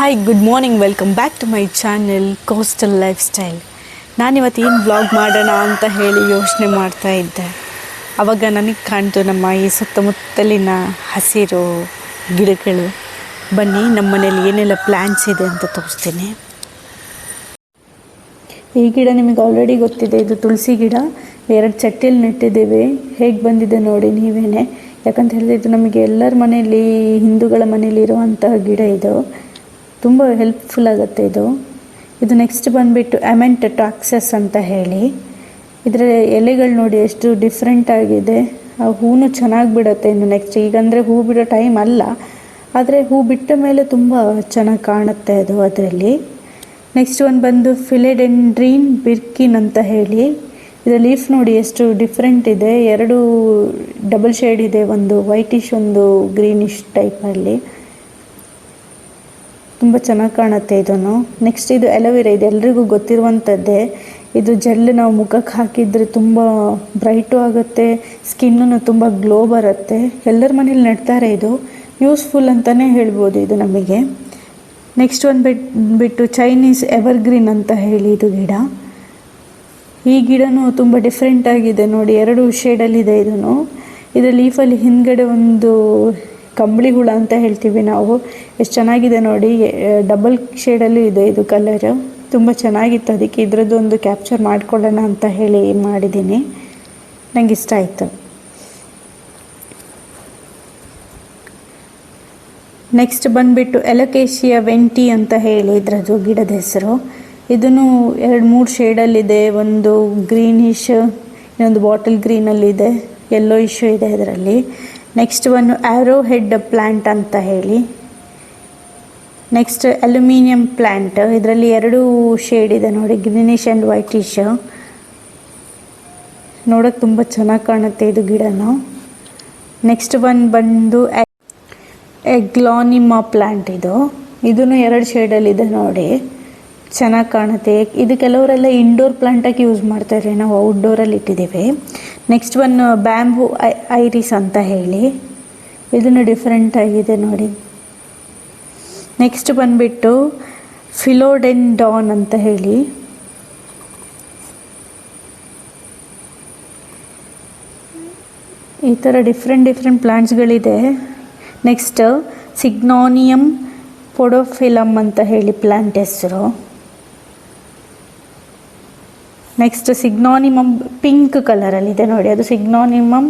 Hi good morning welcome back to my channel coastal lifestyle ನಾನಿವತ್ತು ಏನು vlog ಮಾಡೋಣ ಅಂತ ಹೇಳಿ ಯೋಚನೆ ಮಾಡ್ತಾ ಇದ್ದೆ. ಅವಾಗ ನನಗೆ ಕಾಣ್ತು ನಮ್ಮ ಈ ಸುತ್ತಮುತ್ತಲಿನ ಹಸಿರು ಗಿಡಗಳು. ಬನ್ನಿ ನಮ್ಮ ಮನೇಲಿ ಏನೆಲ್ಲ ಪ್ಲ್ಯಾನ್ಸ್ ಇದೆ ಅಂತ ತೋರಿಸ್ತೀನಿ. ಈ ಗಿಡ ನಿಮಗೆ ಆಲ್ರೆಡಿ ಗೊತ್ತಿದೆ, ಇದು ತುಳಸಿ ಗಿಡ. ಎರಡು ಚಟ್ಟಿಯಲ್ಲಿ ನೆಟ್ಟಿದ್ದೇವೆ. ಹೇಗೆ ಬಂದಿದೆ ನೋಡಿ ನೀವೇನೆ. ಯಾಕಂತ ಹೇಳಿದ್ರೆ ಇದು ನಮಗೆ ಎಲ್ಲರ ಮನೆಯಲ್ಲಿ, ಹಿಂದೂಗಳ ಮನೆಯಲ್ಲಿ ಇರುವಂತಹ ಗಿಡ ಇದು. ತುಂಬ ಹೆಲ್ಪ್ಫುಲ್ ಆಗುತ್ತೆ ಇದು. ಇದು ನೆಕ್ಸ್ಟ್ ಬಂದುಬಿಟ್ಟು ಅಮೆಂಟ್ ಟಾಕ್ಸಸ್ ಅಂತ ಹೇಳಿ. ಇದರ ಎಲೆಗಳು ನೋಡಿ ಎಷ್ಟು ಡಿಫ್ರೆಂಟ್ ಆಗಿದೆ. ಆ ಹೂನು ಚೆನ್ನಾಗಿ ಬಿಡುತ್ತೆ ಇನ್ನು ನೆಕ್ಸ್ಟ್ ಈಗಂದರೆ ಹೂ ಬಿಡೋ ಟೈಮ್ ಅಲ್ಲ. ಆದರೆ ಹೂ ಬಿಟ್ಟ ಮೇಲೆ ತುಂಬ ಚೆನ್ನಾಗಿ ಕಾಣುತ್ತೆ ಅದು ಅದರಲ್ಲಿ. ನೆಕ್ಸ್ಟ್ ಒಂದು ಬಂದು ಫಿಲೆಡೆಂಡ್ರೀನ್ ಬಿರ್ಕಿನ್ ಅಂತ ಹೇಳಿ. ಇದರ ಲೀಫ್ ನೋಡಿ ಎಷ್ಟು ಡಿಫ್ರೆಂಟ್ ಇದೆ. ಎರಡು ಡಬಲ್ ಶೇಡ್ ಇದೆ. ಒಂದು ವೈಟಿಶ್ ಒಂದು ಗ್ರೀನಿಶ್ ಟೈಪಲ್ಲಿ ತುಂಬ ಚೆನ್ನಾಗಿ ಕಾಣುತ್ತೆ ಇದನ್ನು. ನೆಕ್ಸ್ಟ್ ಇದು ಎಲೋವೆರಾ ಇದು ಎಲ್ರಿಗೂ ಗೊತ್ತಿರುವಂಥದ್ದೇ ಇದು ಜೆಲ್ ನಾವು ಮುಖಕ್ಕೆ ಹಾಕಿದರೆ ತುಂಬ ಬ್ರೈಟು ಆಗುತ್ತೆ. ಸ್ಕಿನ್ನು ತುಂಬ ಗ್ಲೋ ಬರುತ್ತೆ. ಎಲ್ಲರ ಮನೇಲಿ ನೆಡ್ತಾರೆ ಇದು. ಯೂಸ್ಫುಲ್ ಅಂತಲೇ ಹೇಳ್ಬೋದು ಇದು ನಮಗೆ. ನೆಕ್ಸ್ಟ್ ಒಂದು ಬಿಟ್, ಬಿಟ್ಟು ಚೈನೀಸ್ ಎವರ್ಗ್ರೀನ್ ಅಂತ ಹೇಳಿ ಇದು ಗಿಡ. ಈ ಗಿಡನೂ ತುಂಬ ಡಿಫ್ರೆಂಟ್ ಆಗಿದೆ ನೋಡಿ. ಎರಡು ಶೇಡಲ್ಲಿದೆ ಇದನ್ನು. ಇದರ ಲೀಫಲ್ಲಿ ಹಿಂದ್ಗಡೆ ಒಂದು ಕಂಬಳಿ ಹುಳ ಅಂತ ಹೇಳ್ತೀವಿ ನಾವು. ಎಷ್ಟು ಚೆನ್ನಾಗಿದೆ ನೋಡಿ. ಡಬಲ್ ಶೇಡಲ್ಲೂ ಇದೆ ಇದು ಕಲರ್ ತುಂಬ ಚೆನ್ನಾಗಿತ್ತು ಅದಕ್ಕೆ ಇದರದ್ದು ಒಂದು ಕ್ಯಾಪ್ಚರ್ ಮಾಡ್ಕೊಳ್ಳೋಣ ಅಂತ ಹೇಳಿ ಮಾಡಿದ್ದೀನಿ. ನಂಗೆ ಇಷ್ಟ ಆಯಿತು. ನೆಕ್ಸ್ಟ್ ಬಂದುಬಿಟ್ಟು ಎಲಕೇಶಿಯ ವೆಂಟಿ ಅಂತ ಹೇಳಿ ಇದರದ್ದು ಗಿಡದ ಹೆಸರು. ಇದನ್ನು ಎರಡು ಮೂರು ಶೇಡಲ್ಲಿದೆ ಒಂದು ಗ್ರೀನಿಶ್ ಇನ್ನೊಂದು ಬಾಟಲ್ ಗ್ರೀನಲ್ಲಿದೆ ಎಲ್ಲೋ ಇಶ್ಯೂ ಇದೆ ಇದರಲ್ಲಿ ನೆಕ್ಸ್ಟ್ ಒಂದು ಆ್ಯರೋ ಹೆಡ್ ಪ್ಲ್ಯಾಂಟ್ ಅಂತ ಹೇಳಿ. ನೆಕ್ಸ್ಟ್ ಅಲ್ಯೂಮಿನಿಯಂ ಪ್ಲ್ಯಾಂಟ್ ಇದರಲ್ಲಿ ಎರಡು ಶೇಡ್ ಇದೆ ನೋಡಿ ಗ್ರೀನಿಶ್ ಆ್ಯಂಡ್ ವೈಟಿಶ್ ನೋಡೋಕೆ ತುಂಬ ಚೆನ್ನಾಗಿ ಕಾಣುತ್ತೆ ಇದು ಗಿಡನೂ. ನೆಕ್ಸ್ಟ್ ಒಂದು ಬಂದು ಎಗ್ಲಾನಿಮಾ ಪ್ಲ್ಯಾಂಟ್ ಇದು. ಇದನ್ನು ಎರಡು ಶೇಡಲ್ಲಿದೆ ನೋಡಿ. ಚೆನ್ನಾಗಿ ಕಾಣುತ್ತೆ. ಇದು ಕೆಲವರೆಲ್ಲ ಇಂಡೋರ್ ಪ್ಲ್ಯಾಂಟಾಗಿ ಯೂಸ್ ಮಾಡ್ತಾರೆ. ನಾವು ಔಟ್ಡೋರಲ್ಲಿ ಇಟ್ಟಿದ್ದೀವಿ. Next one bamboo I iris ಅಂತ ಹೇಳಿ. ಇದನ್ನು ಡಿಫ್ರೆಂಟ್ ಆಗಿದೆ ನೋಡಿ. ನೆಕ್ಸ್ಟ್ ಬಂದುಬಿಟ್ಟು ಫಿಲೋಡೆನ್ ಡಾನ್ ಅಂತ ಹೇಳಿ. ಈ ಥರ ಡಿಫ್ರೆಂಟ್ ಡಿಫ್ರೆಂಟ್ ಪ್ಲ್ಯಾಂಟ್ಸ್ಗಳಿದೆ ನೆಕ್ಸ್ಟ್ ಸಿಗ್ನೋನಿಯಮ್ ಪೊಡೋಫಿಲಮ್ ಅಂತ ಹೇಳಿ ಪ್ಲ್ಯಾಂಟ್ ಹೆಸರು. ನೆಕ್ಸ್ಟ್ ಸಿಗ್ನಾನಿಮಮ್ ಪಿಂಕ್ ಕಲರಲ್ಲಿದೆ ನೋಡಿ, ಅದು ಸಿಗ್ನಾನಿಮಮ್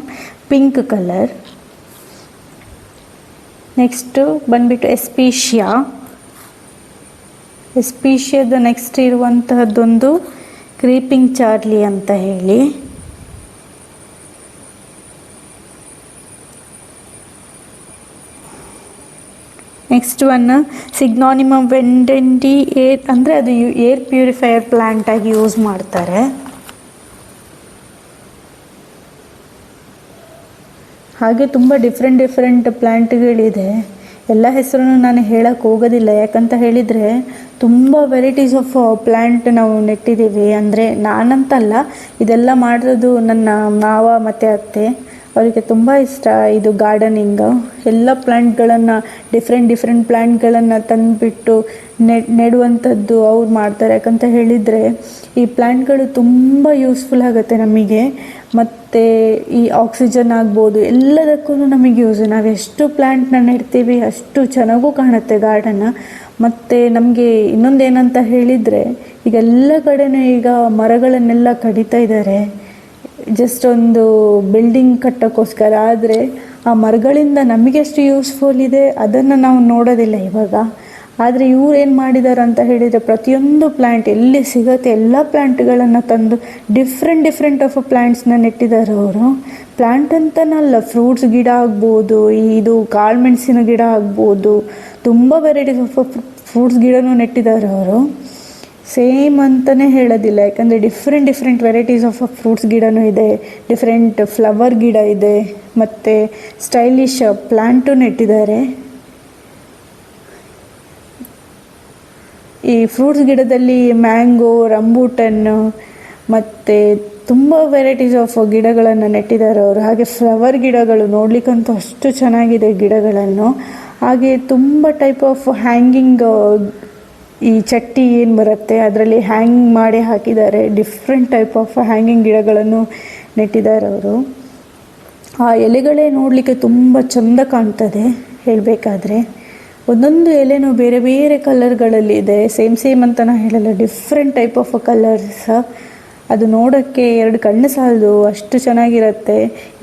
ಪಿಂಕ್ ಕಲರ್ ನೆಕ್ಸ್ಟು ಬಂದುಬಿಟ್ಟು ಎಸ್ಪೀಷಿಯಾ ಎಸ್ಪೀಷಿಯಾದ ನೆಕ್ಸ್ಟ್ ಇರುವಂತಹದ್ದೊಂದು ಕ್ರೀಪಿಂಗ್ ಚಾರ್ಲಿ ಅಂತ ಹೇಳಿ. ನೆಕ್ಸ್ಟ್ ಒನ್ ಸಿಗ್ನಾನಿಮಮ್ ವೆಂಡೆಂಟಿ ಏರ್ ಅಂದರೆ ಅದು ಏರ್ ಪ್ಯೂರಿಫೈಯರ್ ಪ್ಲ್ಯಾಂಟಾಗಿ ಯೂಸ್ ಮಾಡ್ತಾರೆ. ಹಾಗೆ ತುಂಬ ಡಿಫ್ರೆಂಟ್ ಡಿಫ್ರೆಂಟ್ ಪ್ಲ್ಯಾಂಟ್ಗಳಿದೆ ಎಲ್ಲ ಹೆಸರನ್ನು ನಾನು ಹೇಳಕ್ಕೆ ಹೋಗೋದಿಲ್ಲ. ಯಾಕಂತ ಹೇಳಿದರೆ, ತುಂಬ ವೆರೈಟೀಸ್ ಆಫ್ ಪ್ಲ್ಯಾಂಟ್ ನಾವು ನೆಟ್ಟಿದ್ದೀವಿ. ಅಂದರೆ ನಾನಂತಲ್ಲ, ಇದೆಲ್ಲ ಮಾಡೋದು ನನ್ನ ಮಾವ ಮತ್ತು ಅತ್ತೆ. ಅವರಿಗೆ ತುಂಬ ಇಷ್ಟ ಇದು ಗಾರ್ಡನಿಂಗು. ಎಲ್ಲ ಪ್ಲ್ಯಾಂಟ್ಗಳನ್ನು ಡಿಫ್ರೆಂಟ್ ಡಿಫ್ರೆಂಟ್ ಪ್ಲ್ಯಾಂಟ್ಗಳನ್ನು ತಂದುಬಿಟ್ಟು ನೆ ನೆಡುವಂಥದ್ದು ಅವ್ರು ಮಾಡ್ತಾರೆ. ಯಾಕಂತ ಹೇಳಿದರೆ, ಈ ಪ್ಲ್ಯಾಂಟ್ಗಳು ತುಂಬ ಯೂಸ್ಫುಲ್ ಆಗುತ್ತೆ ನಮಗೆ. ಮತ್ತು ಈ ಆಕ್ಸಿಜನ್ ಆಗ್ಬೋದು, ಎಲ್ಲದಕ್ಕೂ ನಮಗೆ ಯೂಸ್ ನಾವು ಎಷ್ಟು ಪ್ಲ್ಯಾಂಟ್ನ ನೆಡ್ತೀವಿ, ಅಷ್ಟು ಚೆನ್ನಾಗೂ ಕಾಣುತ್ತೆ ಗಾರ್ಡನ್ನ. ಮತ್ತು ನಮಗೆ ಇನ್ನೊಂದೇನಂತ ಹೇಳಿದರೆ, ಈಗ ಎಲ್ಲ ಈಗ ಮರಗಳನ್ನೆಲ್ಲ ಕಡಿತಾ ಇದ್ದಾರೆ. ಜಸ್ಟ್ ಒಂದು ಬಿಲ್ಡಿಂಗ್ ಕಟ್ಟೋಕ್ಕೋಸ್ಕರ. ಆದರೆ ಆ ಮರಗಳಿಂದ ನಮಗೆಷ್ಟು ಯೂಸ್ಫುಲ್ ಇದೆ, ಅದನ್ನು ನಾವು ನೋಡೋದಿಲ್ಲ ಇವಾಗ. ಆದರೆ ಇವ್ರು ಏನು ಮಾಡಿದ್ದಾರೆ ಅಂತ ಹೇಳಿದರೆ ಪ್ರತಿಯೊಂದು ಪ್ಲ್ಯಾಂಟ್ ಎಲ್ಲಿ ಸಿಗುತ್ತೆ ಎಲ್ಲ ಪ್ಲ್ಯಾಂಟ್ಗಳನ್ನು ತಂದು ಡಿಫ್ರೆಂಟ್ ಡಿಫ್ರೆಂಟ್ ಆಫ್ ಪ್ಲ್ಯಾಂಟ್ಸ್ನ ನೆಟ್ಟಿದ್ದಾರೆ ಅವರು. ಪ್ಲ್ಯಾಂಟ್ ಅಂತನಲ್ಲ ಫ್ರೂಟ್ಸ್ ಗಿಡ ಆಗ್ಬೋದು, ಇದು ಕಾಳುಮೆಣಸಿನ ಗಿಡ ಆಗ್ಬೋದು, ತುಂಬ ವೆರೈಟೀಸ್ ಆಫ್ ಫ್ರೂಟ್ಸ್ ಗಿಡನೂ ನೆಟ್ಟಿದ್ದಾರೆ ಅವರು. ಸೇಮ್ ಅಂತಲೇ ಹೇಳೋದಿಲ್ಲ. ಯಾಕಂದರೆ different different varieties of fruits ಗಿಡನೂ ಇದೆ. ಡಿಫ್ರೆಂಟ್ ಫ್ಲವರ್ ಗಿಡ ಇದೆ. ಮತ್ತು ಸ್ಟೈಲಿಶ್ ಪ್ಲ್ಯಾಂಟು ನೆಟ್ಟಿದ್ದಾರೆ ಈ ಫ್ರೂಟ್ಸ್ ಗಿಡದಲ್ಲಿ ಮ್ಯಾಂಗೋ ರಂಬೂಟನ್ನು ಮತ್ತು ತುಂಬ ವೆರೈಟೀಸ್ ಆಫ್ ಗಿಡಗಳನ್ನು ನೆಟ್ಟಿದ್ದಾರೆ ಅವರು. ಹಾಗೆ ಫ್ಲವರ್ ಗಿಡಗಳು ನೋಡಲಿಕ್ಕಂತೂ ಅಷ್ಟು ಚೆನ್ನಾಗಿದೆ ಗಿಡಗಳನ್ನು. ಹಾಗೆ ತುಂಬ ಟೈಪ್ ಆಫ್ ಹ್ಯಾಂಗಿಂಗ್ ಈ ಚಟ್ಟಿ ಏನು ಬರುತ್ತೆ, ಅದರಲ್ಲಿ ಹ್ಯಾಂಗ್ ಮಾಡಿ ಹಾಕಿದ್ದಾರೆ. ಡಿಫ್ರೆಂಟ್ ಟೈಪ್ ಆಫ್ ಹ್ಯಾಂಗಿಂಗ್ ಗಿಡಗಳನ್ನು ನೆಟ್ಟಿದ್ದಾರೆ ಅವರು. ಆ ಎಲೆಗಳೇ ನೋಡಲಿಕ್ಕೆ ತುಂಬ ಚಂದ ಕಾಣ್ತದೆ ಹೇಳಬೇಕಾದ್ರೆ. ಒಂದೊಂದು ಎಲೆನೂ ಬೇರೆ ಬೇರೆ ಕಲರ್ಗಳಲ್ಲಿ ಇದೆ. ಸೇಮ್ ಸೇಮ್ ಅಂತ ನಾನು ಹೇಳಲ್ಲ ಡಿಫ್ರೆಂಟ್ ಟೈಪ್ ಆಫ್ ಕಲರ್ಸ್ ಅದು ನೋಡೋಕ್ಕೆ ಎರಡು ಕಣ್ಣು ಸಾಲದು, ಅಷ್ಟು ಚೆನ್ನಾಗಿರುತ್ತೆ.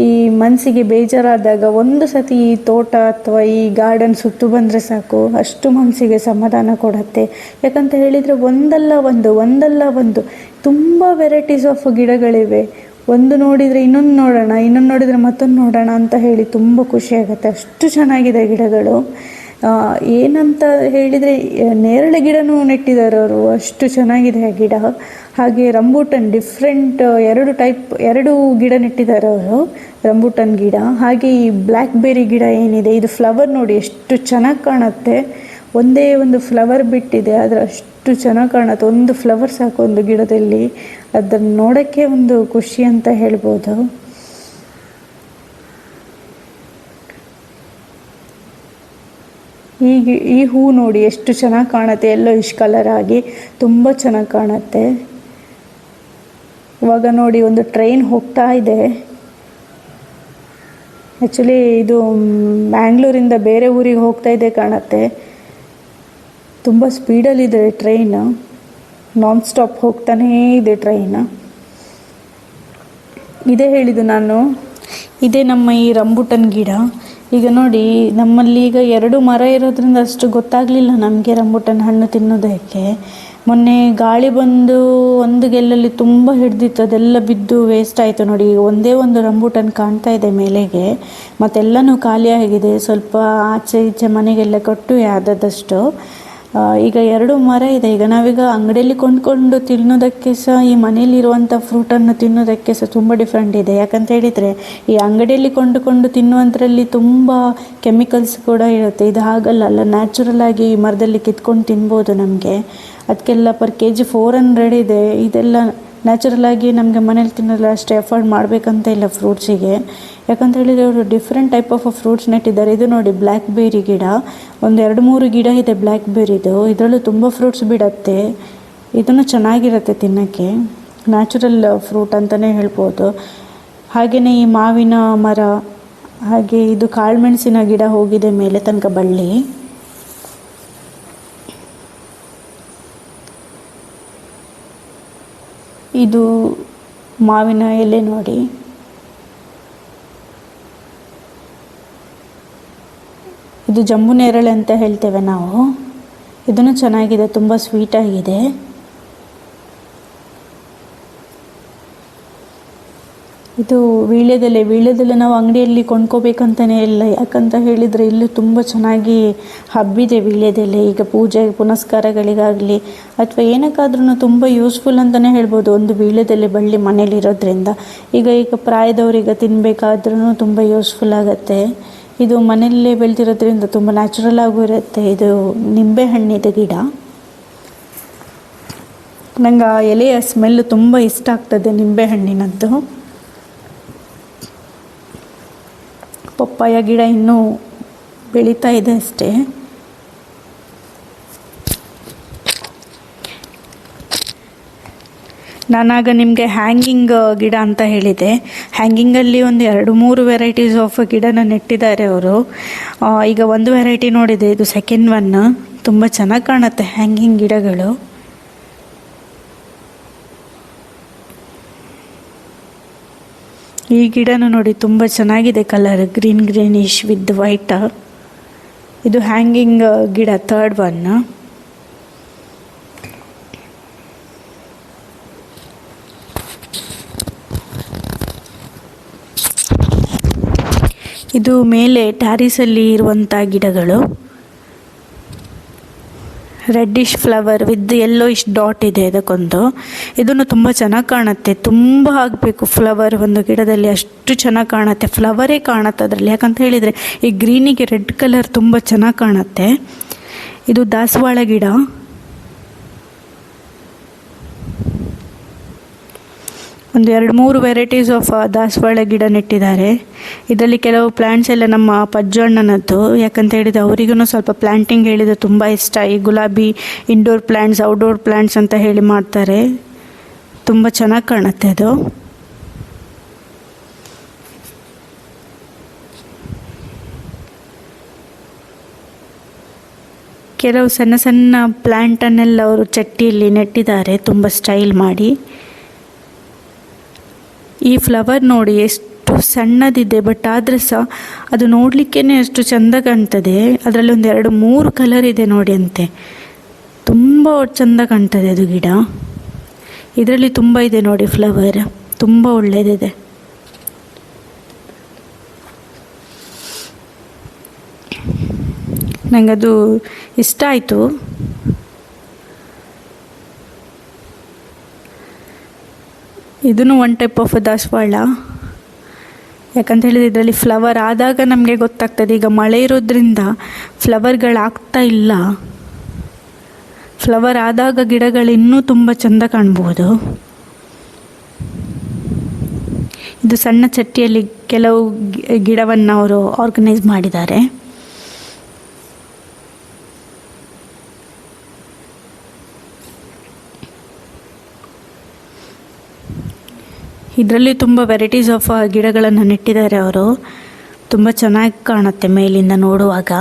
ಈ ಮನಸ್ಸಿಗೆ ಬೇಜಾರಾದಾಗ ಒಂದು ಸತಿ ಈ ತೋಟ ಅಥವಾ ಈ ಗಾರ್ಡನ್ ಸುತ್ತು ಬಂದರೆ ಸಾಕು, ಅಷ್ಟು ಮನಸ್ಸಿಗೆ ಸಮಾಧಾನ ಕೊಡುತ್ತೆ. ಯಾಕಂತ ಹೇಳಿದರೆ ಒಂದಲ್ಲ ಒಂದು ಒಂದಲ್ಲ ಒಂದು, ತುಂಬ ವೆರೈಟೀಸ್ ಆಫ್ ಗಿಡಗಳಿವೆ. ಒಂದು ನೋಡಿದರೆ ಇನ್ನೊಂದು ನೋಡೋಣ, ಇನ್ನೊಂದು ನೋಡಿದರೆ ಮತ್ತೊಂದು ನೋಡೋಣ ಅಂತ ಹೇಳಿ ತುಂಬ ಖುಷಿಯಾಗುತ್ತೆ ಅಷ್ಟು ಚೆನ್ನಾಗಿದೆ ಗಿಡಗಳು. ಏನಂತ ಹೇಳಿದರೆ ನೇರಳೆ ಗಿಡನೂ ನೆಟ್ಟಿದ್ದಾರೆ ಅವರು. ಅಷ್ಟು ಚೆನ್ನಾಗಿದೆ ಆ ಗಿಡ. ಹಾಗೆ ರಂಬೂಟನ್ ಡಿಫ್ರೆಂಟ್ ಎರಡು ಟೈಪ್ ಎರಡು ಗಿಡ ನೆಟ್ಟಿದ್ದಾರೆ ಅವರು, ರಂಬೂಟನ್ ಗಿಡ. ಹಾಗೆ ಈ ಬ್ಲ್ಯಾಕ್ ಬೆರಿ ಗಿಡ ಏನಿದೆ, ಇದು ಫ್ಲವರ್ ನೋಡಿ ಎಷ್ಟು ಚೆನ್ನಾಗಿ ಕಾಣುತ್ತೆ. ಒಂದೇ ಒಂದು ಫ್ಲವರ್ ಬಿಟ್ಟಿದೆ, ಆದರೆ ಅಷ್ಟು ಚೆನ್ನಾಗಿ ಕಾಣುತ್ತೆ. ಒಂದು ಫ್ಲವರ್ ಸಾಕು ಒಂದು ಗಿಡದಲ್ಲಿ. ಅದನ್ನು ನೋಡೋಕ್ಕೆ ಒಂದು ಖುಷಿ ಅಂತ ಹೇಳ್ಬೋದು. ಈ ಈ ಹೂ ನೋಡಿ ಎಷ್ಟು ಚೆನ್ನಾಗಿ ಕಾಣುತ್ತೆ, ಎಲ್ಲೋ ಇಶ್ ಕಲರ್ ಆಗಿ ತುಂಬ ಚೆನ್ನಾಗಿ ಕಾಣುತ್ತೆ. ಇವಾಗ ನೋಡಿ ಒಂದು ಟ್ರೈನ್ ಹೋಗ್ತಾ ಇದೆ. ಆ್ಯಕ್ಚುಲಿ ಇದು ಬ್ಯಾಂಗ್ಳೂರಿಂದ ಬೇರೆ ಊರಿಗೆ ಹೋಗ್ತಾ ಇದೆ ಕಾಣುತ್ತೆ. ತುಂಬ ಸ್ಪೀಡಲ್ಲಿದೆ ಟ್ರೈನ್ ನಾನ್ ಸ್ಟಾಪ್ ಹೋಗ್ತಾನೇ ಇದೆ ಟ್ರೈನ್ ಇದೇ ಹೇಳಿದ್ದು ನಾನು. ಇದೇ ನಮ್ಮ ಈ ರಂಬುಟನ್ ಗಿಡ. ಈಗ ನೋಡಿ, ನಮ್ಮಲ್ಲಿ ಈಗ ಎರಡು ಮರ ಇರೋದ್ರಿಂದ ಅಷ್ಟು ಗೊತ್ತಾಗಲಿಲ್ಲ ನಮಗೆ ರಂಬುಟನ್ ಹಣ್ಣು ತಿನ್ನೋದಕ್ಕೆ. ಮೊನ್ನೆ ಗಾಳಿ ಬಂದು ಒಂದು ಗೆಲ್ಲಲ್ಲಿ ತುಂಬ ಹಿಡ್ದಿತ್ತು, ಅದೆಲ್ಲ ಬಿದ್ದು ವೇಸ್ಟ್ ಆಯಿತು ನೋಡಿ. ಒಂದೇ ಒಂದು ರಂಬುಟನ್ ಕಾಣ್ತಾ ಇದೆ ಮೇಲೆಗೆ. ಮತ್ತೆಲ್ಲನೂ ಖಾಲಿಯಾಗಿದೆ. ಸ್ವಲ್ಪ ಆಚೆ ಈಚೆ ಮನೆಗೆಲ್ಲ ಕೊಟ್ಟು ಯಾವ್ದಾದಷ್ಟು ಈಗ ಎರಡು ಮರ ಇದೆ. ಈಗ ನಾವೀಗ ಅಂಗಡಿಯಲ್ಲಿ ಕೊಂಡ್ಕೊಂಡು ತಿನ್ನೋದಕ್ಕೆ ಸಹ ಈ ಮನೆಯಲ್ಲಿರುವಂಥ ಫ್ರೂಟನ್ನು ತಿನ್ನೋದಕ್ಕೆ ಸಹ ತುಂಬ ಡಿಫ್ರೆಂಟ್ ಇದೆ. ಯಾಕಂತ ಹೇಳಿದರೆ, ಈ ಅಂಗಡಿಯಲ್ಲಿ ಕೊಂಡುಕೊಂಡು ತಿನ್ನುವಂಥರಲ್ಲಿ ತುಂಬ ಕೆಮಿಕಲ್ಸ್ ಕೂಡ ಇರುತ್ತೆ. ಇದು ಹಾಗಲ್ಲ, ಅಲ್ಲ ನ್ಯಾಚುರಲ್ ಆಗಿ ಈ ಮರದಲ್ಲಿ ಕಿತ್ಕೊಂಡು ತಿನ್ಬೋದು ನಮಗೆ. ಅದಕ್ಕೆಲ್ಲ per K G four hundred ಇದೆ. ಇದೆಲ್ಲ ನ್ಯಾಚುರಲ್ ಆಗಿ ನಮಗೆ ಮನೇಲಿ ತಿನ್ನೋಲ್ಲ ಅಷ್ಟು ಎಫರ್ಟ್ ಮಾಡಬೇಕಂತ ಇಲ್ಲ ಫ್ರೂಟ್ಸಿಗೆ ಯಾಕಂತ ಹೇಳಿದರೆ ಅವರು ಡಿಫ್ರೆಂಟ್ ಟೈಪ್ ಆಫ್ ಫ್ರೂಟ್ಸ್ ನೆಟ್ಟಿದ್ದಾರೆ ಇದು ನೋಡಿ ಬ್ಲ್ಯಾಕ್ ಬೇರಿ ಗಿಡ. ಒಂದು ಎರಡು ಮೂರು ಗಿಡ ಇದೆ ಬ್ಲ್ಯಾಕ್ ಬೇರಿದು ಇದರಲ್ಲೂ ತುಂಬ ಫ್ರೂಟ್ಸ್ ಬಿಡತ್ತೆ. ಇದನ್ನು ಚೆನ್ನಾಗಿರುತ್ತೆ ತಿನ್ನೋಕ್ಕೆ. ನ್ಯಾಚುರಲ್ ಫ್ರೂಟ್ ಅಂತಲೇ ಹೇಳ್ಬೋದು. ಹಾಗೆಯೇ ಈ ಮಾವಿನ ಮರ, ಹಾಗೆ ಇದು ಕಾಳುಮೆಣಸಿನ ಗಿಡ ಹೋಗಿದೆ ಮೇಲೆ ತನಕ ಬಳ್ಳಿ. ಇದು ಮಾವಿನ ಎಲೆ ನೋಡಿ. ಇದು ಜಂಬು ನೇರಳೆ ಅಂತ ಹೇಳ್ತೇವೆ ನಾವು. ಇದನ್ನು ಚೆನ್ನಾಗಿದೆ ತುಂಬ ಸ್ವೀಟಾಗಿದೆ ಇದು ವೀಳ್ಯದೆಲೆ ವೀಳ್ಯದೆಲೆ ನಾವು ಅಂಗಡಿಯಲ್ಲಿ ಕೊಂಡ್ಕೋಬೇಕಂತಲೇ ಇಲ್ಲ. ಯಾಕಂತ ಹೇಳಿದರೆ ಇಲ್ಲೂ ತುಂಬ ಚೆನ್ನಾಗಿ ಹಬ್ಬಿದೆ ವೀಳ್ಯದೆಲೆ. ಈಗ ಪೂಜೆ, ಪುನಸ್ಕಾರಗಳಿಗಾಗಲಿ ಅಥವಾ ಏನಕ್ಕಾದ್ರೂ ತುಂಬ ಯೂಸ್ಫುಲ್ ಅಂತಲೇ ಹೇಳ್ಬೋದು ಒಂದು ವೀಳ್ಯದೆಲೆ ಬಳ್ಳಿ ಮನೇಲಿರೋದ್ರಿಂದ. ಈಗ ಈಗ ಪ್ರಾಯದವರಿಗೆ ತಿನ್ನಬೇಕಾದ್ರೂ ತುಂಬ ಯೂಸ್ಫುಲ್ ಆಗುತ್ತೆ. ಇದು ಮನೆಯಲ್ಲೇ ಬೆಳೆದಿರೋದ್ರಿಂದ ತುಂಬ ನ್ಯಾಚುರಲ್ ಆಗೂ ಇರುತ್ತೆ. ಇದು ನಿಂಬೆ ಹಣ್ಣಿದೆ ಗಿಡ. ನಂಗೆ ಆ ಎಲೆಯ ಸ್ಮೆಲ್ ತುಂಬ ಇಷ್ಟ ಆಗ್ತದೆ ನಿಂಬೆ ಪಪ್ಪಾಯ ಗಿಡ ಇನ್ನೂ ಬೆಳೀತಾ ಇದೆ ಅಷ್ಟೇ. ನಾನಾಗ ನಿಮಗೆ ಹ್ಯಾಂಗಿಂಗ್ ಗಿಡ ಅಂತ ಹೇಳಿದೆ. ಹ್ಯಾಂಗಿಂಗಲ್ಲಿ ಒಂದು ಎರಡು ಮೂರು ವೆರೈಟೀಸ್ ಆಫ್ ಗಿಡನ ನೆಟ್ಟಿದ್ದಾರೆ ಅವರು. ಈಗ ಒಂದು ವೆರೈಟಿ ನೋಡಿದೆ, ಇದು ಸೆಕೆಂಡ್ ಒನ್ ತುಂಬ ಚೆನ್ನಾಗಿ ಕಾಣುತ್ತೆ ಹ್ಯಾಂಗಿಂಗ್ ಗಿಡಗಳು. ಈ ಗಿಡನೂ ನೋಡಿ ತುಂಬ ಚೆನ್ನಾಗಿದೆ colour. Green greenish with white. ಇದು ಹ್ಯಾಂಗಿಂಗ್ ಗಿಡ, ಥರ್ಡ್ ಒನ್. ಇದು ಮೇಲೆ ಟ್ಯಾರಿಸಲ್ಲಿ ಇರುವಂಥ ಗಿಡಗಳು. Reddish flower with ish dot ಇದೆ ಅದಕ್ಕೊಂದು. ಇದನ್ನು ತುಂಬ ಚೆನ್ನಾಗಿ ಕಾಣುತ್ತೆ. ತುಂಬ ಆಗಬೇಕು ಫ್ಲವರ್ ಒಂದು ಗಿಡದಲ್ಲಿ ಅಷ್ಟು ಚೆನ್ನಾಗಿ ಕಾಣುತ್ತೆ. ಫ್ಲವರೇ ಕಾಣುತ್ತೆ ಅದರಲ್ಲಿ. ಯಾಕಂತ ಹೇಳಿದರೆ ಈ ಗ್ರೀನಿಗೆ ರೆಡ್ ಕಲರ್ ತುಂಬ ಚೆನ್ನಾಗಿ ಕಾಣುತ್ತೆ. ಇದು ದಾಸವಾಳ ಗಿಡ. ಒಂದು ಎರಡು ಮೂರು ವೆರೈಟೀಸ್ ಆಫ್ ದಾಸವಾಳ ಗಿಡ ನೆಟ್ಟಿದ್ದಾರೆ ಇದರಲ್ಲಿ ಕೆಲವು ಪ್ಲ್ಯಾಂಟ್ಸ್ ಎಲ್ಲ ನಮ್ಮ ಪಜ್ಜಣ್ಣನದ್ದು. ಯಾಕಂತ ಹೇಳಿದರೆ ಅವರಿಗೂ ಸ್ವಲ್ಪ ಪ್ಲ್ಯಾಂಟಿಂಗ್ ಹೇಳಿದರೆ ತುಂಬ ಇಷ್ಟ. ಈ ಗುಲಾಬಿ ಇಂಡೋರ್ ಪ್ಲ್ಯಾಂಟ್ಸ್ ಔಟ್ಡೋರ್ ಪ್ಲ್ಯಾಂಟ್ಸ್ ಅಂತ ಹೇಳಿ ಮಾಡ್ತಾರೆ. ತುಂಬ ಚೆನ್ನಾಗಿ ಕಾಣುತ್ತೆ ಅದು. ಕೆಲವು ಸಣ್ಣ ಸಣ್ಣ ಪ್ಲ್ಯಾಂಟನ್ನೆಲ್ಲ ಅವರು ಚಟ್ಟಿಯಲ್ಲಿ ನೆಟ್ಟಿದ್ದಾರೆ. ತುಂಬ ಸ್ಟೈಲ್ ಮಾಡಿ. ಈ ಫ್ಲವರ್ ನೋಡಿ ಎಷ್ಟು ಸಣ್ಣದಿದೆ ಬಟ್ ಆದರೆ ಸಹ ಅದು ನೋಡಲಿಕ್ಕೇ ಅಷ್ಟು ಚೆಂದ ಕಾಣ್ತದೆ. ಅದರಲ್ಲಿ ಒಂದು ಎರಡು ಮೂರು ಕಲರ್ ಇದೆ ನೋಡಿ ಅಂತೆ. ತುಂಬ ಚೆಂದ ಕಾಣ್ತದೆ ಅದು ಗಿಡ. ಇದರಲ್ಲಿ ತುಂಬ ಇದೆ ನೋಡಿ ಫ್ಲವರ್ ತುಂಬ ಒಳ್ಳೆಯದಿದೆ ನನಗದು ಇಷ್ಟ ಆಯಿತು. ಇದನ್ನು ಒನ್ ಟೈಪ್ ಆಫ್ ದಾಸವಾಳ. ಯಾಕಂತ ಹೇಳಿದ್ರೆ ಇದರಲ್ಲಿ ಫ್ಲವರ್ ಆದಾಗ ನಮಗೆ ಗೊತ್ತಾಗ್ತದೆ. ಈಗ ಮಳೆ ಇರೋದ್ರಿಂದ ಫ್ಲವರ್ಗಳಾಗ್ತಾ ಇಲ್ಲ. ಫ್ಲವರ್ ಆದಾಗ ಗಿಡಗಳು ಇನ್ನೂ ತುಂಬ ಚೆಂದ ಕಾಣ್ಬೋದು. ಇದು ಸಣ್ಣ ಚಟ್ಟಿಯಲ್ಲಿ ಕೆಲವು ಗಿಡವನ್ನು ಅವರು ಆರ್ಗನೈಸ್ ಮಾಡಿದ್ದಾರೆ. ಇದರಲ್ಲಿ ತುಂಬ ವೆರೈಟೀಸ್ ಆಫ್ ಗಿಡಗಳನ್ನು ನೆಟ್ಟಿದ್ದಾರೆ ಅವರು. ತುಂಬ ಚೆನ್ನಾಗಿ ಕಾಣುತ್ತೆ ಮೇಲಿಂದ ನೋಡುವಾಗ.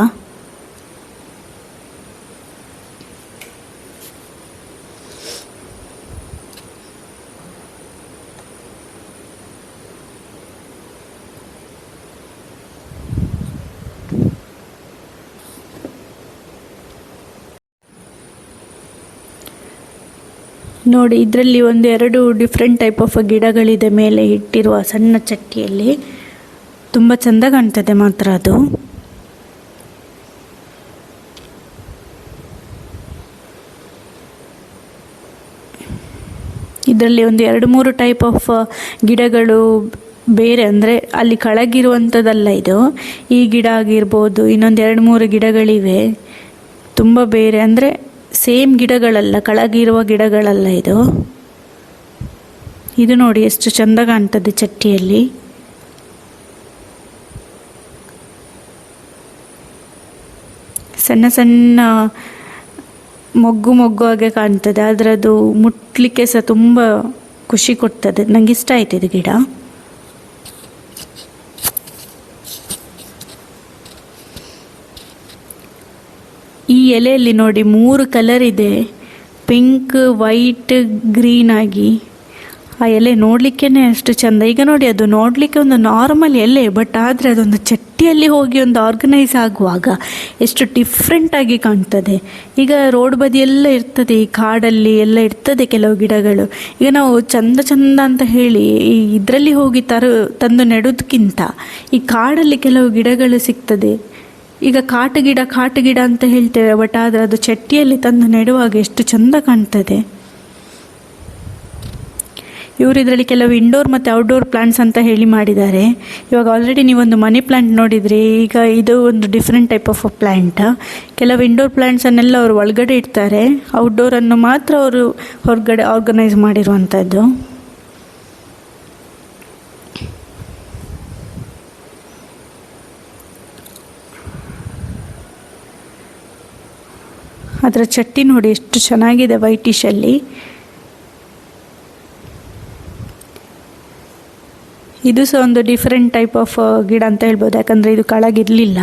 ನೋಡಿ, ಇದರಲ್ಲಿ ಒಂದು ಎರಡು ಡಿಫ್ರೆಂಟ್ ಟೈಪ್ ಆಫ್ ಗಿಡಗಳಿದೆ ಮೇಲೆ ಇಟ್ಟಿರುವ ಸಣ್ಣ ಚಟ್ಟಿಯಲ್ಲಿ. ತುಂಬ ಚೆಂದ ಕಾಣ್ತದೆ ಮಾತ್ರ ಅದು. ಇದರಲ್ಲಿ ಒಂದು ಎರಡು ಮೂರು ಟೈಪ್ ಆಫ್ ಗಿಡಗಳು ಬೇರೆ ಅಂದರೆ ಅಲ್ಲಿ ಕೆಳಗಿರುವಂಥದ್ದಲ್ಲ ಇದು. ಈ ಗಿಡ ಆಗಿರ್ಬೋದು, ಇನ್ನೊಂದು ಎರಡು ಮೂರು ಗಿಡಗಳಿವೆ. ತುಂಬ ಬೇರೆ ಅಂದರೆ ಸೇಮ್ ಗಿಡಗಳಲ್ಲ, ಕೆಳಗಿರುವ ಗಿಡಗಳಲ್ಲ ಇದು. ಇದು ನೋಡಿ ಎಷ್ಟು ಚಂದ ಕಾಣ್ತದೆ ಚಟ್ಟಿಯಲ್ಲಿ. ಸಣ್ಣ ಸಣ್ಣ ಮೊಗ್ಗು ಮೊಗ್ಗು ಹಾಗೆ ಕಾಣ್ತದೆ ಆದರೆ ಅದು ಮುಟ್ಲಿಕ್ಕೆ ಸಹ ತುಂಬ ಖುಷಿ ಕೊಡ್ತದೆ. ಇಷ್ಟ ಆಯ್ತು ಇದು ಗಿಡ. ಈ ಎಲೆಯಲ್ಲಿ ನೋಡಿ ಮೂರು ಕಲರ್ ಇದೆ. ಪಿಂಕ್ ವೈಟ್ ಗ್ರೀನ್ ಆಗಿ. ಆ ಎಲೆ ನೋಡಲಿಕ್ಕೇ ಅಷ್ಟು ಚಂದ. ಈಗ ನೋಡಿ ಅದು ನೋಡಲಿಕ್ಕೆ ಒಂದು ನಾರ್ಮಲ್ ಎಲೆ ಬಟ್ ಆದರೆ ಅದೊಂದು ಚಟ್ಟಿಯಲ್ಲಿ ಹೋಗಿ ಒಂದು ಆರ್ಗನೈಸ್ ಆಗುವಾಗ ಎಷ್ಟು ಡಿಫ್ರೆಂಟಾಗಿ ಕಾಣ್ತದೆ. ಈಗ ರೋಡ್ ಬದಿಯೆಲ್ಲ ಇರ್ತದೆ, ಈ ಕಾಡಲ್ಲಿ ಎಲ್ಲ ಇರ್ತದೆ ಕೆಲವು ಗಿಡಗಳು. ಈಗ ನಾವು ಚಂದ ಚಂದ ಅಂತ ಹೇಳಿ ಈ ಇದರಲ್ಲಿ ಹೋಗಿ ತರು, ತಂದು ನೆಡೋದಕ್ಕಿಂತ ಈ ಕಾಡಲ್ಲಿ ಕೆಲವು ಗಿಡಗಳು ಸಿಗ್ತದೆ. ಈಗ ಕಾಟು ಗಿಡ ಕಾಟು ಗಿಡ ಅಂತ ಹೇಳ್ತೇವೆ ಬಟ್ ಆದರೆ ಅದು ಚಟ್ಟಿಯಲ್ಲಿ ತಂದು ನೆಡುವಾಗ ಎಷ್ಟು ಚಂದ ಕಾಣ್ತದೆ. ಇವರು ಇದರಲ್ಲಿ ಕೆಲವು ಇಂಡೋರ್ ಮತ್ತು ಔಟ್ಡೋರ್ ಪ್ಲಾಂಟ್ಸ್ ಅಂತ ಹೇಳಿ ಮಾಡಿದ್ದಾರೆ. ಇವಾಗ ಆಲ್ರೆಡಿ ನೀವೊಂದು ಮನಿ ಪ್ಲಾಂಟ್ ನೋಡಿದ್ರಿ ಈಗ ಇದು ಒಂದು ಡಿಫ್ರೆಂಟ್ ಟೈಪ್ ಆಫ್ ಪ್ಲ್ಯಾಂಟ್ ಕೆಲವು ಇಂಡೋರ್ ಪ್ಲ್ಯಾಂಟ್ಸನ್ನೆಲ್ಲ ಅವರು ಒಳಗಡೆ ಇಡ್ತಾರೆ ಔಟ್ಡೋರನ್ನು ಮಾತ್ರ ಅವರು ಹೊರಗಡೆ ಆರ್ಗನೈಸ್ ಮಾಡಿರುವಂಥದ್ದು ಅದರ ಚಟ್ಟಿ ನೋಡಿ ಎಷ್ಟು ಚೆನ್ನಾಗಿದೆ ವೈಟಿಶಲ್ಲಿ ಇದು ಸಹ ಒಂದು ಡಿಫ್ರೆಂಟ್ ಟೈಪ್ ಆಫ್ ಗಿಡ ಅಂತ ಹೇಳ್ಬೋದು. ಯಾಕಂದರೆ ಇದು ಕೆಳಗಿರಲಿಲ್ಲ.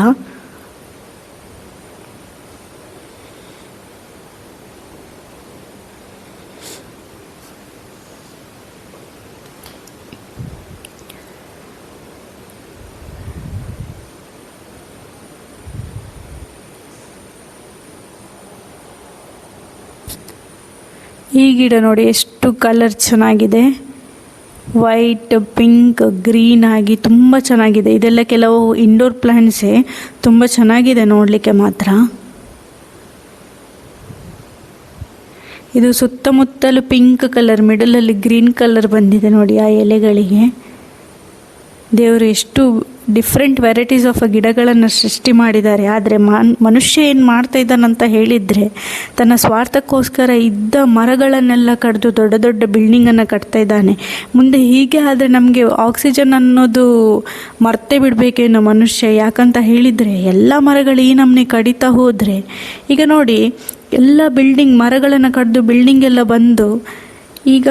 ಗಿಡ ನೋಡಿ ಎಷ್ಟು ಕಲರ್ ಚೆನ್ನಾಗಿದೆ. ವೈಟ್ ಪಿಂಕ್ ಗ್ರೀನ್ ಆಗಿ ತುಂಬ ಚೆನ್ನಾಗಿದೆ. ಇದೆಲ್ಲ ಕೆಲವು ಇಂಡೋರ್ ಪ್ಲ್ಯಾಂಟ್ಸೇ ತುಂಬ ಚೆನ್ನಾಗಿದೆ ನೋಡಲಿಕ್ಕೆ ಮಾತ್ರ. ಇದು ಸುತ್ತಮುತ್ತಲು ಪಿಂಕ್ ಕಲರ್ ಮಿಡಲಲ್ಲಿ ಗ್ರೀನ್ ಕಲರ್ ಬಂದಿದೆ ನೋಡಿ ಆ ಎಲೆಗಳಿಗೆ. ದೇವರು ಎಷ್ಟು ಡಿಫ್ರೆಂಟ್ ವೆರೈಟೀಸ್ ಆಫ್ ಗಿಡಗಳನ್ನು ಸೃಷ್ಟಿ ಮಾಡಿದ್ದಾರೆ. ಆದರೆ ಮನ್, ಮನುಷ್ಯ ಏನು ಮಾಡ್ತಾ ಇದ್ದಾನಂತ ಹೇಳಿದರೆ, ತನ್ನ ಸ್ವಾರ್ಥಕ್ಕೋಸ್ಕರ ಇದ್ದ ಮರಗಳನ್ನೆಲ್ಲ ಕಡಿದು ದೊಡ್ಡ ದೊಡ್ಡ ಬಿಲ್ಡಿಂಗನ್ನು ಕಟ್ತಾ ಇದ್ದಾನೆ. ಮುಂದೆ ಹೀಗೆ ಆದರೆ ನಮಗೆ ಆಕ್ಸಿಜನ್ ಅನ್ನೋದು ಮರ್ತೇ ಬಿಡಬೇಕೇನೋ ಮನುಷ್ಯ. ಯಾಕಂತ ಹೇಳಿದರೆ, ಎಲ್ಲ ಮರಗಳು ಈ ನಮ್ಮನೆ ಕಡಿತಾ ಹೋದರೆ, ಈಗ ನೋಡಿ, ಎಲ್ಲ ಬಿಲ್ಡಿಂಗ್ ಮರಗಳನ್ನು ಕಡಿದು ಬಿಲ್ಡಿಂಗ್ ಎಲ್ಲ ಬಂದು, ಈಗ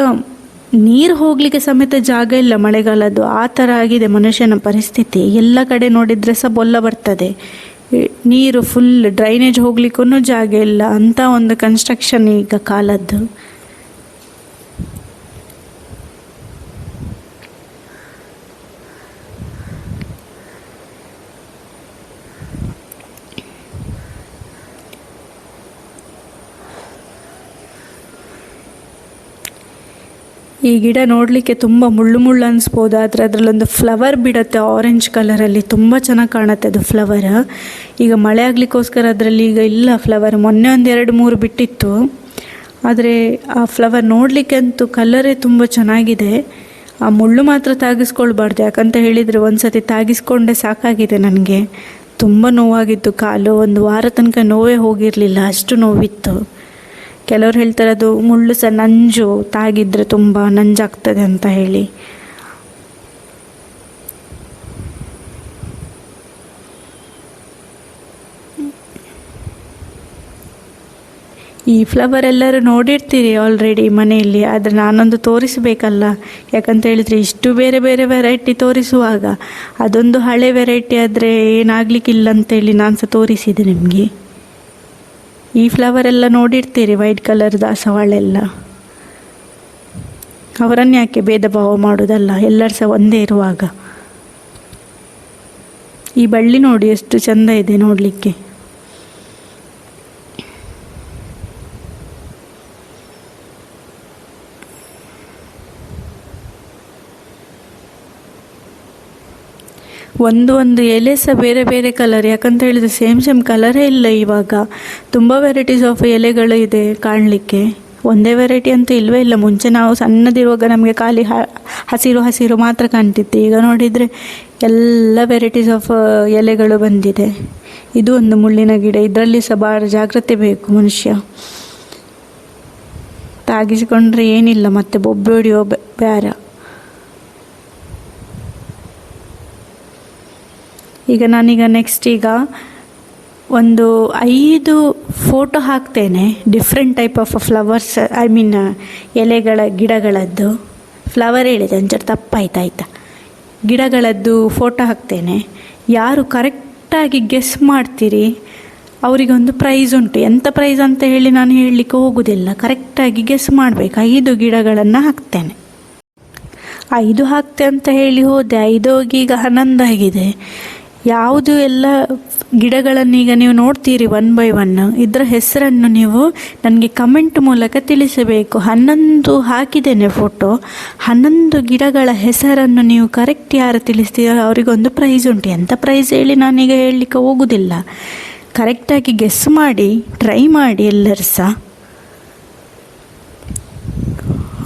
ನೀರು ಹೋಗಲಿಕ್ಕೆ ಸಮೇತ ಜಾಗ ಇಲ್ಲ ಮಳೆಗಾಲದ್ದು. ಆ ಥರ ಆಗಿದೆ ಮನುಷ್ಯನ ಪರಿಸ್ಥಿತಿ. ಎಲ್ಲ ಕಡೆ ನೋಡಿದರೆ ಸಹ ಬೊಲ್ಲ ಬರ್ತದೆ. ನೀರು ಫುಲ್ ಡ್ರೈನೇಜ್ ಹೋಗ್ಲಿಕ್ಕೂ ಜಾಗ ಇಲ್ಲ. ಅಂತ ಒಂದು ಕನ್ಸ್ಟ್ರಕ್ಷನ್ ಈಗ ಕಾಲದ್ದು. ಈ ಗಿಡ ನೋಡಲಿಕ್ಕೆ ತುಂಬ ಮುಳ್ಳು ಮುಳ್ಳು ಅನಿಸ್ಬೋದು. ಆದರೆ ಅದರಲ್ಲೊಂದು ಫ್ಲವರ್ ಬಿಡುತ್ತೆ ಆರೆಂಜ್ ಕಲರಲ್ಲಿ ತುಂಬ ಚೆನ್ನಾಗಿ ಕಾಣುತ್ತೆ ಅದು ಫ್ಲವರ್ ಈಗ ಮಳೆ ಆಗಲಿಕ್ಕೋಸ್ಕರ ಅದರಲ್ಲಿ ಈಗ ಇಲ್ಲ ಫ್ಲವರ್ ಮೊನ್ನೆ ಒಂದು ಎರಡು ಮೂರು ಬಿಟ್ಟಿತ್ತು. ಆದರೆ ಆ ಫ್ಲವರ್ ನೋಡಲಿಕ್ಕೆ ಅಂತೂ ಕಲರೇ ತುಂಬ ಚೆನ್ನಾಗಿದೆ. ಆ ಮುಳ್ಳು ಮಾತ್ರ ತಾಗಿಸ್ಕೊಳ್ಬಾರ್ದು. ಯಾಕಂತ ಹೇಳಿದರೆ ಒಂದು ಸತಿ ತಾಗಿಸ್ಕೊಂಡೆ ಸಾಕಾಗಿದೆ ನನಗೆ. ತುಂಬ ನೋವಾಗಿತ್ತು. ಕಾಲು ಒಂದು ವಾರ ತನಕ ನೋವೇ ಹೋಗಿರಲಿಲ್ಲ. ಅಷ್ಟು ನೋವಿತ್ತು. ಕೆಲವ್ರು ಹೇಳ್ತಾರೆ ಅದು ಮುಳ್ಳು ಸಹ ನಂಜು, ತಾಗಿದ್ರೆ ತುಂಬ ನಂಜಾಗ್ತದೆ ಅಂತ ಹೇಳಿ. ಈ ಫ್ಲವರ್ ಎಲ್ಲರೂ ನೋಡಿರ್ತೀರಿ ಆಲ್ರೆಡಿ ಮನೆಯಲ್ಲಿ, ಆದರೆ ನಾನೊಂದು ತೋರಿಸಬೇಕಲ್ಲ. ಯಾಕಂತ ಹೇಳಿದರೆ ಇಷ್ಟು ಬೇರೆ ಬೇರೆ ವೆರೈಟಿ ತೋರಿಸುವಾಗ, ಅದೊಂದು ಹಳೆ ವೆರೈಟಿ ಆದರೆ ಏನಾಗಲಿಕ್ಕಿಲ್ಲ ಅಂತೇಳಿ ನಾನು ಸಹ ತೋರಿಸಿದೆ ನಿಮಗೆ. ಈ ಫ್ಲವರ್ ಎಲ್ಲ ನೋಡಿರ್ತೀರಿ ವೈಟ್ ಕಲರ್ ದಾಸವಾಳೆಲ್ಲ. ಅವರನ್ನು ಯಾಕೆ ಭೇದ ಭಾವ ಮಾಡೋದಲ್ಲ? ಎಲ್ಲರೂ ಸಹ ಒಂದೇ ಇರುವಾಗ. ಈ ಬಳ್ಳಿ ನೋಡಿ ಎಷ್ಟು ಚಂದ ಇದೆ ನೋಡಲಿಕ್ಕೆ. ಒಂದು ಒಂದು ಎಲೆ ಸಹ ಬೇರೆ ಬೇರೆ ಕಲರ್ ಯಾಕಂತ ಹೇಳಿದರೆ ಸೇಮ್ ಸೇಮ್ ಕಲರೇ ಇಲ್ಲ ಇವಾಗ. ತುಂಬ ವೆರೈಟೀಸ್ ಆಫ್ ಎಲೆಗಳು ಇದೆ ಕಾಣಲಿಕ್ಕೆ. ಒಂದೇ ವೆರೈಟಿ ಅಂತ ಇಲ್ಲವೇ ಇಲ್ಲ. ಮುಂಚೆ ನಾವು ಸಣ್ಣದಿರುವಾಗ ನಮಗೆ ಖಾಲಿ ಹಸಿರು ಹಸಿರು ಮಾತ್ರ ಕಾಣ್ತಿತ್ತು. ಈಗ ನೋಡಿದರೆ ಎಲ್ಲ ವೆರೈಟೀಸ್ ಆಫ್ ಎಲೆಗಳು ಬಂದಿದೆ. ಇದು ಒಂದು ಮುಳ್ಳಿನ ಗಿಡ. ಇದರಲ್ಲಿ ಸಹ ಭಾಳ ಜಾಗ್ರತೆ ಬೇಕು ಮನುಷ್ಯ. ತಾಗಿಸಿಕೊಂಡ್ರೆ ಏನಿಲ್ಲ ಮತ್ತೆ ಬೊಬ್ಬೆ ಹೊಡೆಯೋ ಬ್ಯಾರ. ಈಗ ನಾನೀಗ ನೆಕ್ಸ್ಟ್ ಈಗ ಒಂದು ಐದು ಫೋಟೋ ಹಾಕ್ತೇನೆ different type of flowers I mean ಎಲೆಗಳ ಗಿಡಗಳದ್ದು. ಫ್ಲವರ್ ಹೇಳಿದೆ ಒಂಚೂರು ತಪ್ಪಾಯ್ತು ಗಿಡಗಳದ್ದು ಫೋಟೋ ಹಾಕ್ತೇನೆ. ಯಾರು ಕರೆಕ್ಟಾಗಿ ಗೆಸ್ ಮಾಡ್ತೀರಿ? ಅವರಿಗೊಂದು ಪ್ರೈಸ್ ಉಂಟು. ಎಂಥ ಪ್ರೈಸ್ ಅಂತ ಹೇಳಿ ನಾನು ಹೇಳಲಿಕ್ಕೆ ಹೋಗುವುದಿಲ್ಲ ಕರೆಕ್ಟಾಗಿ ಗೆಸ್ ಮಾಡಬೇಕು. ಐದು ಗಿಡಗಳನ್ನು ಹಾಕ್ತೇನೆ. ಐದು ಹಾಕ್ತೆ ಅಂತ ಹೇಳಿ ಹೋದೆ. ಐದು ಹೋಗಿ ಈಗ ಹನ್ನೊಂದು ಆಗಿದೆ ಯಾವುದು ಎಲ್ಲ ಗಿಡಗಳನ್ನು ಈಗ ನೀವು ನೋಡ್ತೀರಿ ಒನ್ ಬೈ ಒನ್ ಇದರ ಹೆಸರನ್ನು ನೀವು ನನಗೆ ಕಮೆಂಟ್ ಮೂಲಕ ತಿಳಿಸಬೇಕು. ಹನ್ನೊಂದು ಹಾಕಿದ್ದೇನೆ ಫೋಟೋ ಹನ್ನೊಂದು ಗಿಡಗಳ ಹೆಸರನ್ನು ನೀವು ಕರೆಕ್ಟ್ ಯಾರು ತಿಳಿಸ್ತೀರೋ ಅವರಿಗೊಂದು ಪ್ರೈಸ್ ಉಂಟು. ಎಂಥ ಪ್ರೈಸ್ ಹೇಳಿ ನಾನೀಗ ಹೇಳಲಿಕ್ಕೆ ಹೋಗುವುದಿಲ್ಲ ಕರೆಕ್ಟಾಗಿ ಗೆಸ್ ಮಾಡಿ ಟ್ರೈ ಮಾಡಿ ಎಲ್ಲರೂ ಸಹ.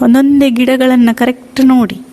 ಒಂದೊಂದೇ ಗಿಡಗಳನ್ನು ಕರೆಕ್ಟ್ ನೋಡಿ.